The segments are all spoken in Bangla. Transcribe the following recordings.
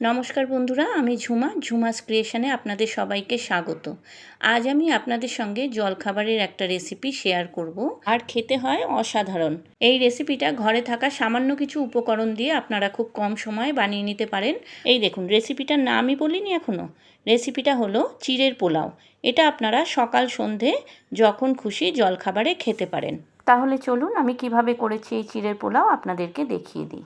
নমস্কার বন্ধুরা, আমি ঝুমা, ঝুমাস ক্রিয়েশনে আপনাদের সবাইকে স্বাগত। আজ আমি আপনাদের সঙ্গে জলখাবারের একটা রেসিপি শেয়ার করব। আর খেতে হয় অসাধারণ। এই রেসিপিটা ঘরে থাকা সামান্য কিছু উপকরণ দিয়ে আপনারা খুব কম সময়ে বানিয়ে নিতে পারেন। এই দেখুন, রেসিপিটার নামই বলিনি এখনও রেসিপিটা হলো চিড়ের পোলাও। এটা আপনারা সকাল সন্ধে যখন খুশি জলখাবারে খেতে পারেন। তাহলে চলুন আমি কীভাবে করেছি এই চিড়ের পোলাও আপনাদেরকে দেখিয়ে দিই।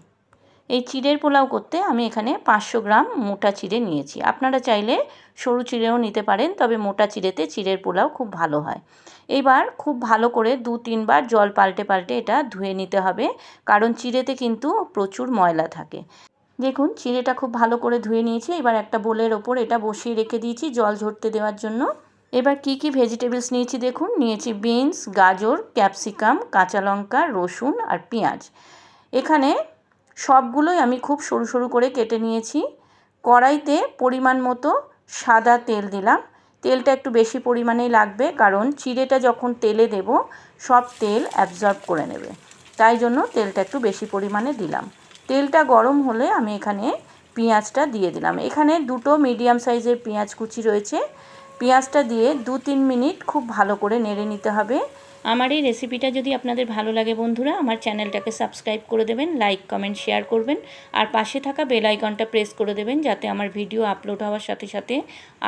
এই চিড়ের পোলাও করতে আমি এখানে পাঁচশো গ্রাম মোটা চিড়ে নিয়েছি। আপনারা চাইলে সরু চিড়েও নিতে পারেন, তবে মোটা চিড়েতে চিড়ের পোলাও খুব ভালো হয়। এবার খুব ভালো করে দু তিনবার জল পাল্টে পাল্টে এটা ধুয়ে নিতে হবে, কারণ চিড়েতে কিন্তু প্রচুর ময়লা থাকে। দেখুন, চিড়েটা খুব ভালো করে ধুয়ে নিয়েছি। এবার একটা বোলের ওপর এটা বসিয়ে রেখে দিয়েছি জল ঝরতে দেওয়ার জন্য। এবার কি কি ভেজিটেবলস নিয়েছি দেখুন, নিয়েছি বিনস, গাজর, ক্যাপসিকাম, কাঁচা লঙ্কা, রসুন আর পেঁয়াজ। এখানে সবগুলোই আমি খুব সরু সরু করে কেটে নিয়েছি। কড়াইতে পরিমাণ মতো সাদা তেল দিলাম। তেলটা একটু বেশি পরিমাণেই লাগবে কারণ চিড়েটা যখন তেলে দেব, সব তেল অ্যাবজর্ব করে নেবে। তাই জন্য তেলটা একটু বেশি পরিমাণে দিলাম। তেলটা গরম হলে আমি এখানে পেঁয়াজটা দিয়ে দিলাম। এখানে দুটো মিডিয়াম সাইজের পেঁয়াজ কুচি রয়েছে। পেঁয়াজটা দিয়ে দু তিন মিনিট খুব ভালো করে নেড়ে নিতে হবে। আমার এই রেসিপিটা যদি আপনাদের ভালো লাগে বন্ধুরা, আমার চ্যানেলটাকে সাবস্ক্রাইব করে দেবেন লাইক কমেন্ট শেয়ার করবেন, আর পাশে থাকা বেল আইকনটা প্রেস করে দেবেন যাতে আমার ভিডিও আপলোড হওয়ার সাথে সাথে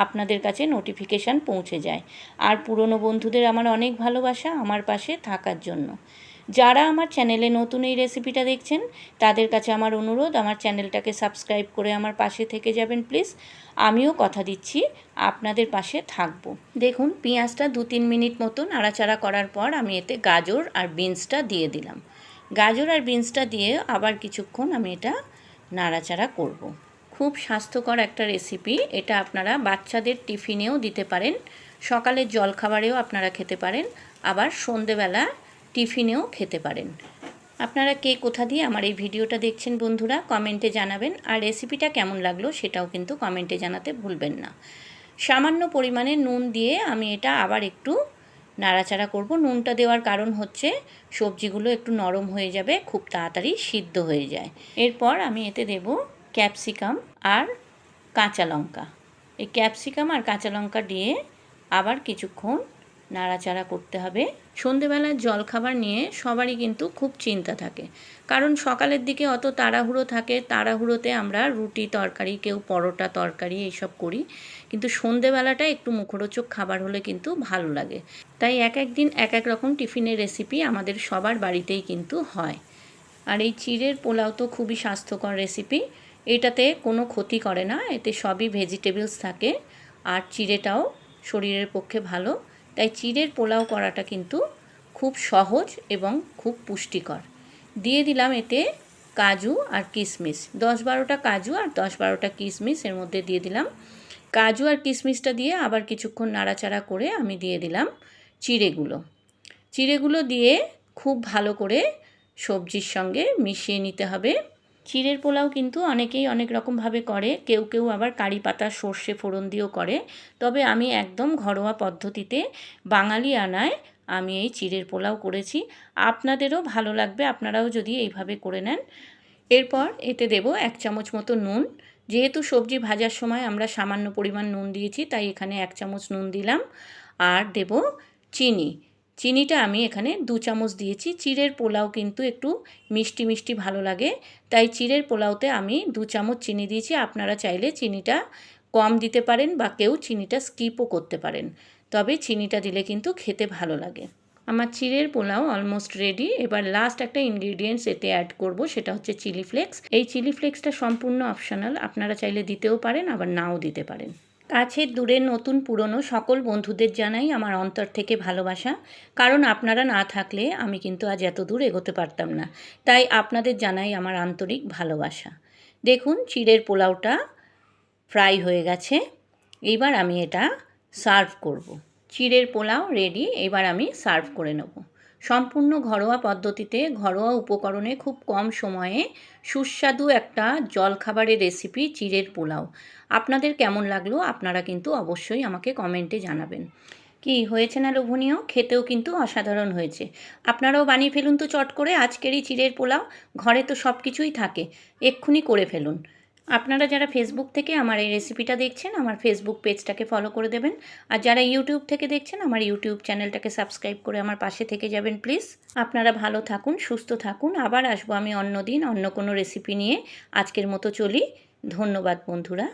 আপনাদের কাছে নোটিফিকেশান পৌঁছে যায়। আর পুরনো বন্ধুদের আমার অনেক ভালোবাসা আমার পাশে থাকার জন্য। যারা আমার চ্যানেলে নতুন এই রেসিপিটা দেখছেন, তাদের কাছে আমার অনুরোধ, আমার চ্যানেলটাকে সাবস্ক্রাইব করে আমার পাশে থেকে যাবেন প্লিজ আমিও কথা দিচ্ছি, আপনাদের পাশে থাকব। দেখুন, পেঁয়াজটা দু তিন মিনিট মতো নাড়াচাড়া করার পর আমি এতে গাজর আর বিনসটা দিয়ে দিলাম। গাজর আর বিনসটা দিয়ে আবার কিছুক্ষণ আমি এটা নাড়াচাড়া করব। খুব স্বাস্থ্যকর একটা রেসিপি এটা আপনারা বাচ্চাদের টিফিনেও দিতে পারেন, সকালের জলখাবারেও আপনারা খেতে পারেন, আবার সন্ধেবেলা টিফিনেও খেতে পারেন। আপনারা কে কোথা দিয়ে আমার এই ভিডিওটা দেখছেন বন্ধুরা, কমেন্টে জানাবেন। আর রেসিপিটা কেমন লাগল সেটাও কিন্তু কমেন্টে জানাতে ভুলবেন না। সামান্য পরিমাণে নুন দিয়ে আমি এটা আবার একটু নাড়াচাড়া করব। নুনটা দেওয়ার কারণ হচ্ছে সবজিগুলো একটু নরম হয়ে যাবে, খুব তাড়াতাড়ি সিদ্ধ হয়ে যায়। এরপর আমি এতে দেব ক্যাপসিকাম আর কাঁচা লঙ্কা। এই ক্যাপসিকাম আর কাঁচা লঙ্কা দিয়ে আবার কিছুক্ষণ নাড়াচাড়া করতে হবে। সন্ধেবেলার জলখাবার নিয়ে সবারই কিন্তু খুব চিন্তা থাকে। কারণ সকালের দিকে অত তাড়াহুড়ো থাকে, তাড়াহুড়োতে আমরা রুটি তরকারি, কেউ পরোটা তরকারি এইসব করি। কিন্তু সন্ধেবেলাটা একটু মুখরোচক খাবার হলে কিন্তু ভালো লাগে। তাই এক এক দিন এক এক রকম টিফিনের রেসিপি আমাদের সবার বাড়িতেই কিন্তু হয়। আর এই চিড়ের পোলাও তো খুবই স্বাস্থ্যকর রেসিপি। এটাতে কোনো ক্ষতি করে না, এতে সবই ভেজিটেবলস থাকে। আর চিড়েটাও শরীরের পক্ষে ভালো। তাই চিড়ের পোলাও করাটা কিন্তু খুব সহজ এবং খুব পুষ্টিকর। দিয়ে দিলাম এতে কাজু আর কিশমিশ দশ বারোটা কাজু আর দশ বারোটা কিশমিশ এর মধ্যে দিয়ে দিলাম। কাজু আর কিশমিশটা দিয়ে আবার কিছুক্ষণ নাড়াচাড়া করে আমি দিয়ে দিলাম চিড়েগুলো। চিড়েগুলো দিয়ে খুব ভালো করে সবজির সঙ্গে মিশিয়ে নিতে হবে। চিড়ের পোলাও কিন্তু অনেকেই অনেক রকমভাবে করে, কেউ কেউ আবার কারি পাতা, সর্ষে ফোড়ন দিয়েও করে। তবে আমি একদম ঘরোয়া পদ্ধতিতে বাঙালি আনায় আমি এই চিড়ের পোলাও করেছি। আপনাদেরও ভালো লাগবে, আপনারাও যদি এইভাবে করে নেন। এরপর এতে দেব এক চামচ মতো নুন। যেহেতু সবজি ভাজার সময় আমরা সামান্য পরিমাণ নুন দিয়েছি, তাই এখানে এক চামচ নুন দিলাম। আর দেব চিনি। চিনিটা আমি এখানে দু চামচ দিয়েছি। চিড়ের পোলাও কিন্তু একটু মিষ্টি মিষ্টি ভালো লাগে। তাই চিড়ের পোলাওতে আমি দু চামচ চিনি দিয়েছি। আপনারা চাইলে চিনিটা কম দিতে পারেন বা কেউ চিনিটা স্কিপও করতে পারেন। তবে চিনিটা দিলে কিন্তু খেতে ভালো লাগে। আমার চিড়ের পোলাও অলমোস্ট রেডি। এবার লাস্ট একটা ইনগ্রিডিয়েন্টস এতে অ্যাড করব, সেটা হচ্ছে চিলি ফ্লেক্স এই চিলি ফ্লেক্সটা সম্পূর্ণ অপশনাল আপনারা চাইলে দিতেও পারেন, আবার নাও দিতে পারেন। কাছের দূরের নতুন পুরনো সকল বন্ধুদের জানাই আমার অন্তর থেকে ভালোবাসা। কারণ আপনারা না থাকলে আমি কিন্তু আজ এত দূর এগোতে পারতাম না। তাই আপনাদের জানাই আমার আন্তরিক ভালোবাসা। দেখুন, চিড়ের পোলাওটা ফ্রাই হয়ে গেছে। এইবার আমি এটা সার্ভ করব। চিড়ের পোলাও রেডি, এবার আমি সার্ভ করে নেব। সম্পূর্ণ ঘরোয়া পদ্ধতিতে ঘরোয়া উপকরণে খুব কম সময়ে সুস্বাদু একটা জলখাবারের রেসিপি চিড়ের পোলাও। আপনাদের কেমন লাগল আপনারা কিন্তু অবশ্যই আমাকে কমেন্টে জানাবেন। কি হয়েছে না লোভনীয়? খেতেও কিন্তু অসাধারণ হয়েছে। আপনারাও বানিয়ে ফেলুন তো চট করে আজকেরই চিড়ের পোলাও। ঘরে তো সব কিছুই থাকে। এক্ষুনি করে ফেলুন। আপনারা যারা ফেসবুক থেকে আমার এই রেসিপিটা দেখছেন, আমার ফেসবুক পেজটাকে ফলো করে দেবেন। আর যারা ইউটিউব থেকে দেখছেন, আমার ইউটিউব চ্যানেলটাকে সাবস্ক্রাইব করে আমার পাশে থেকে যাবেন প্লিজ আপনারা ভালো থাকুন, সুস্থ থাকুন। আবার আসব আমি অন্য দিন অন্য কোনো রেসিপি নিয়ে। আজকের মতো চলি। ধন্যবাদ, বন্ধুরা।